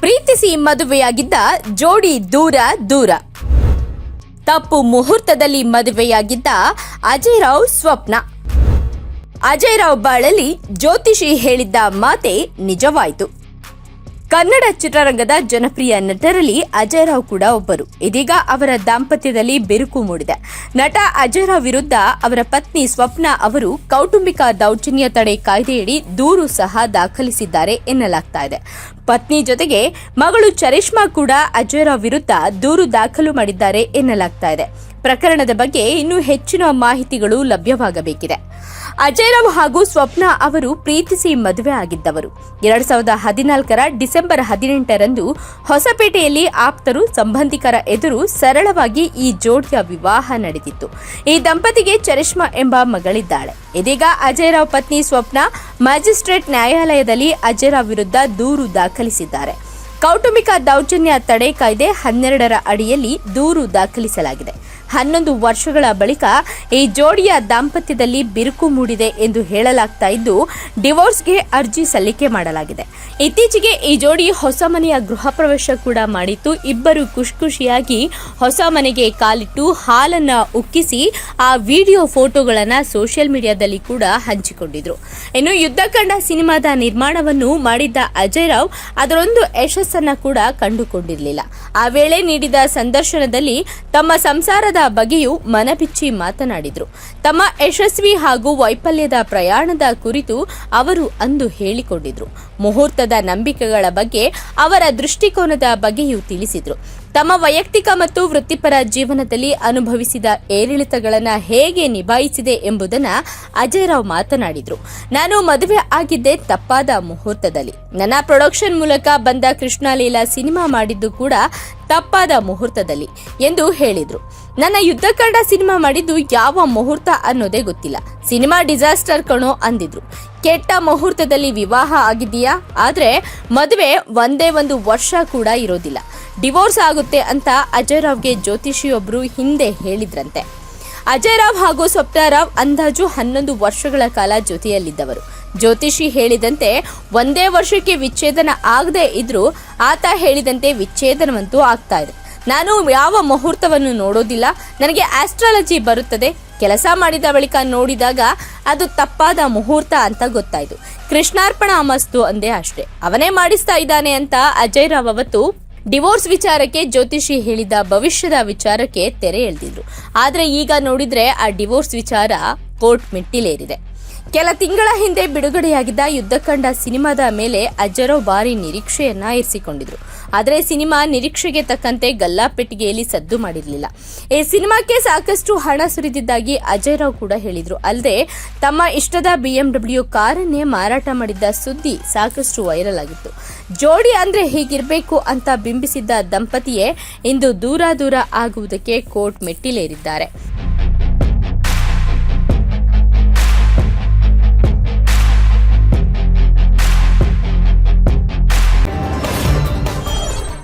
ಪ್ರೀತಿಸಿ ಮದುವೆಯಾಗಿದ್ದ ಜೋಡಿ ದೂರ ದೂರ. ತಪ್ಪು ಮುಹೂರ್ತದಲ್ಲಿ ಮದುವೆಯಾಗಿದ್ದ ಅಜಯ್ ರಾವ್ ಸ್ವಪ್ನ. ಅಜಯ್ ರಾವ್ ಬಾಳಲ್ಲಿ ಜ್ಯೋತಿಷಿ ಹೇಳಿದ್ದ ಮಾತೆ ನಿಜವಾಯಿತು. ಕನ್ನಡ ಚಿತ್ರರಂಗದ ಜನಪ್ರಿಯ ನಟರಲ್ಲಿ ಅಜಯ್ ರಾವ್ ಕೂಡ ಒಬ್ಬರು. ಇದೀಗ ಅವರ ದಾಂಪತ್ಯದಲ್ಲಿ ಬಿರುಕು ಮೂಡಿದೆ. ನಟ ಅಜಯ್ ರಾವ್ ವಿರುದ್ಧ ಅವರ ಪತ್ನಿ ಸ್ವಪ್ನ ಅವರು ಕೌಟುಂಬಿಕ ದೌರ್ಜನ್ಯ ತಡೆ ಕಾಯ್ದೆಯಡಿ ದೂರು ಸಹ ದಾಖಲಿಸಿದ್ದಾರೆ ಎನ್ನಲಾಗ್ತಾ ಇದೆ. ಪತ್ನಿ ಜೊತೆಗೆ ಮಗಳು ಚರಿಷ್ಮಾ ಕೂಡ ಅಜಯ್ ರಾವ್ ವಿರುದ್ಧ ದೂರು ದಾಖಲು ಮಾಡಿದ್ದಾರೆ ಎನ್ನಲಾಗ್ತಾ ಇದೆ. ಪ್ರಕರಣದ ಬಗ್ಗೆ ಇನ್ನೂ ಹೆಚ್ಚಿನ ಮಾಹಿತಿಗಳು ಲಭ್ಯವಾಗಬೇಕಿದೆ. ಅಜಯ್ ಹಾಗೂ ಸ್ವಪ್ನ ಅವರು ಪ್ರೀತಿಸಿ ಮದುವೆ ಆಗಿದ್ದವರು. ಎರಡ್ ಸಾವಿರದ ಹದಿನಾಲ್ಕರ ಡಿಸೆಂಬರ್ ಹದಿನೆಂಟರಂದು ಹೊಸಪೇಟೆಯಲ್ಲಿ ಆಪ್ತರು ಸಂಬಂಧಿಕರ ಎದುರು ಸರಳವಾಗಿ ಈ ಜೋಡಿಯ ವಿವಾಹ ನಡೆದಿತ್ತು. ಈ ದಂಪತಿಗೆ ಚರಿಷ್ಮಾ ಎಂಬ ಮಗಳಿದ್ದಾಳೆ. ಇದೀಗ ಅಜಯ್ ರಾವ್ ಪತ್ನಿ ಸ್ವಪ್ನ ಮ್ಯಾಜಿಸ್ಟ್ರೇಟ್ ನ್ಯಾಯಾಲಯದಲ್ಲಿ ಅಜಯರಾವ್ ವಿರುದ್ಧ ದೂರು ದಾಖಲಿಸಿದ್ದಾರೆ. ಕೌಟುಂಬಿಕ ದೌರ್ಜನ್ಯ ತಡೆ ಕಾಯ್ದೆ ಹನ್ನೆರಡರ ಅಡಿಯಲ್ಲಿ ದೂರು ದಾಖಲಿಸಲಾಗಿದೆ. ಹನ್ನೊಂದು ವರ್ಷಗಳ ಬಳಿಕ ಈ ಜೋಡಿಯ ದಾಂಪತ್ಯದಲ್ಲಿ ಬಿರುಕು ಮೂಡಿದೆ ಎಂದು ಹೇಳಲಾಗ್ತಾ ಇದ್ದು, ಡಿವೋರ್ಸ್ಗೆ ಅರ್ಜಿ ಸಲ್ಲಿಕೆ ಮಾಡಲಾಗಿದೆ. ಇತ್ತೀಚೆಗೆ ಈ ಜೋಡಿ ಹೊಸ ಮನೆಯ ಗೃಹ ಪ್ರವೇಶ ಕೂಡ ಮಾಡಿತ್ತು. ಇಬ್ಬರು ಖುಷಿ ಖುಷಿಯಾಗಿ ಹೊಸ ಮನೆಗೆ ಕಾಲಿಟ್ಟು ಹಾಲನ್ನು ಉಕ್ಕಿಸಿ ಆ ವಿಡಿಯೋ ಫೋಟೋಗಳನ್ನು ಸೋಷಿಯಲ್ ಮೀಡಿಯಾದಲ್ಲಿ ಕೂಡ ಹಂಚಿಕೊಂಡಿದ್ರು. ಇನ್ನು ಯುದ್ಧ ಕಂಡ ಸಿನಿಮಾದ ನಿರ್ಮಾಣವನ್ನು ಮಾಡಿದ್ದ ಅಜಯ್ ರಾವ್ ಅದರೊಂದು ಯಶಸ್ಸನ್ನು ಕೂಡ ಕಂಡುಕೊಂಡಿರಲಿಲ್ಲ. ಆ ವೇಳೆ ನೀಡಿದ ಸಂದರ್ಶನದಲ್ಲಿ ತಮ್ಮ ಸಂಸಾರದ ಬಗ್ಗೆಯೂ ಮನಬಿಚ್ಚಿ ಮಾತನಾಡಿದ್ರು. ತಮ್ಮ ಯಶಸ್ವಿ ಹಾಗೂ ವೈಫಲ್ಯದ ಪ್ರಯಾಣದ ಕುರಿತು ಅವರು ಅಂದು ಹೇಳಿಕೊಂಡಿದ್ರು. ಮುಹೂರ್ತದ ನಂಬಿಕೆಗಳ ಬಗ್ಗೆ ಅವರ ದೃಷ್ಟಿಕೋನದ ಬಗ್ಗೆಯೂ ತಿಳಿಸಿದ್ರು. ತಮ್ಮ ವೈಯಕ್ತಿಕ ಮತ್ತು ವೃತ್ತಿಪರ ಜೀವನದಲ್ಲಿ ಅನುಭವಿಸಿದ ಏರಿಳಿತಗಳನ್ನು ಹೇಗೆ ನಿಭಾಯಿಸಿದೆ ಎಂಬುದನ್ನ ಅಜಯ್ ರಾವ್ ಮಾತನಾಡಿದರು. ನಾನು ಮದುವೆ ಆಗಿದ್ದೆ ತಪ್ಪಾದ ಮುಹೂರ್ತದಲ್ಲಿ. ನನ್ನ ಪ್ರೊಡಕ್ಷನ್ ಮೂಲಕ ಬಂದ ಕೃಷ್ಣಲೀಲಾ ಸಿನಿಮಾ ಮಾಡಿದ್ದು ಕೂಡ ತಪ್ಪಾದ ಮುಹೂರ್ತದಲ್ಲಿ ಎಂದು ಹೇಳಿದರು. ನನ್ನ ಯುದ್ಧಕಾಂಡ ಸಿನಿಮಾ ಮಾಡಿದ್ದು ಯಾವ ಮುಹೂರ್ತ ಅನ್ನೋದೇ ಗೊತ್ತಿಲ್ಲ. ಸಿನಿಮಾ ಡಿಸಾಸ್ಟರ್ ಕಣೋ ಅಂದಿದ್ರು. ಕೆಟ್ಟ ಮುಹೂರ್ತದಲ್ಲಿ ವಿವಾಹ ಆಗಿದೆಯಾ ಆದರೆ ಮದುವೆ ಒಂದೇ ಒಂದು ವರ್ಷ ಕೂಡ ಇರೋದಿಲ್ಲ. ಡಿವೋರ್ಸ್ ಆಗುತ್ತೆ ಅಂತ ಅಜಯ್ ರಾವ್ಗೆ ಜ್ಯೋತಿಷಿಯೊಬ್ಬರು ಹಿಂದೆ ಹೇಳಿದ್ರಂತೆ. ಅಜಯ್ ರಾವ್ ಹಾಗೂ ಸ್ವಪ್ನಾರಾವ್ ಅಂದಾಜು ಹನ್ನೊಂದು ವರ್ಷಗಳ ಕಾಲ ಜೊತೆಯಲ್ಲಿದ್ದವರು ಜ್ಯೋತಿಷಿ ಹೇಳಿದಂತೆ, ಒಂದೇ ವರ್ಷಕ್ಕೆ ವಿಚ್ಛೇದನ ಆಗದೆ ಇದ್ರೂ ಆತ ಹೇಳಿದಂತೆ ವಿಚ್ಛೇದನವಂತೂ ಆಗ್ತಾ ಇದೆ. ನಾನು ಯಾವ ಮುಹೂರ್ತವನ್ನು ನೋಡೋದಿಲ್ಲ, ನನಗೆ ಆಸ್ಟ್ರಾಲಜಿ ಬರುತ್ತದೆ, ಕೆಲಸ ಮಾಡಿದ ಬಳಿಕ ನೋಡಿದಾಗ ಅದು ತಪ್ಪಾದ ಮುಹೂರ್ತ ಅಂತ ಗೊತ್ತಾಯಿತು. ಕೃಷ್ಣಾರ್ಪಣ ಅಮಸ್ತು ಅಂದೇ ಅಷ್ಟೇ. ಅವನೇ ಮಾಡಿಸ್ತಾ ಇದ್ದಾನೆ ಅಂತ ಅಜಯ್ ರಾವ್ ಅವತ್ತು ಡಿವೋರ್ಸ್ ವಿಚಾರಕ್ಕೆ ಜ್ಯೋತಿಷಿ ಹೇಳಿದ ಭವಿಷ್ಯದ ವಿಚಾರಕ್ಕೆ ತೆರೆ ಎಳೆದಿದ್ರು. ಆದರೆ ಈಗ ನೋಡಿದ್ರೆ ಆ ಡಿವೋರ್ಸ್ ವಿಚಾರ ಕೋರ್ಟ್ ಮೆಟ್ಟಿಲೇರಿದೆ. ಕೆಲ ತಿಂಗಳ ಹಿಂದೆ ಬಿಡುಗಡೆಯಾಗಿದ್ದ ಯುದ್ಧಕಂಡ ಸಿನಿಮಾದ ಮೇಲೆ ಅಜ್ಜರೋ ಭಾರಿ ನಿರೀಕ್ಷೆಯನ್ನ ಇರಿಸಿಕೊಂಡಿದ್ರು. ಆದರೆ ಸಿನಿಮಾ ನಿರೀಕ್ಷೆಗೆ ತಕ್ಕಂತೆ ಗಲ್ಲಾಪೆಟ್ಟಿಗೆಯಲ್ಲಿ ಸದ್ದು ಮಾಡಿರಲಿಲ್ಲ. ಈ ಸಿನಿಮಾಕ್ಕೆ ಸಾಕಷ್ಟು ಹಣ ಸುರಿದಿದ್ದಾಗಿ ಅಜಯ್ ರಾವ್ ಕೂಡ ಹೇಳಿದ್ರು. ಅಲ್ಲದೆ ತಮ್ಮ ಇಷ್ಟದ ಬಿಎಂಡಬ್ಲ್ಯೂ ಕಾರನ್ನೇ ಮಾರಾಟ ಮಾಡಿದ್ದ ಸುದ್ದಿ ಸಾಕಷ್ಟು ವೈರಲ್ ಆಗಿತ್ತು. ಜೋಡಿ ಅಂದ್ರೆ ಹೀಗಿರಬೇಕು ಅಂತ ಬಿಂಬಿಸಿದ್ದ ದಂಪತಿಯೇ ಇಂದು ದೂರ ದೂರ ಆಗುವುದಕ್ಕೆ ಕೋರ್ಟ್ ಮೆಟ್ಟಿಲೇರಿದ್ದಾರೆ.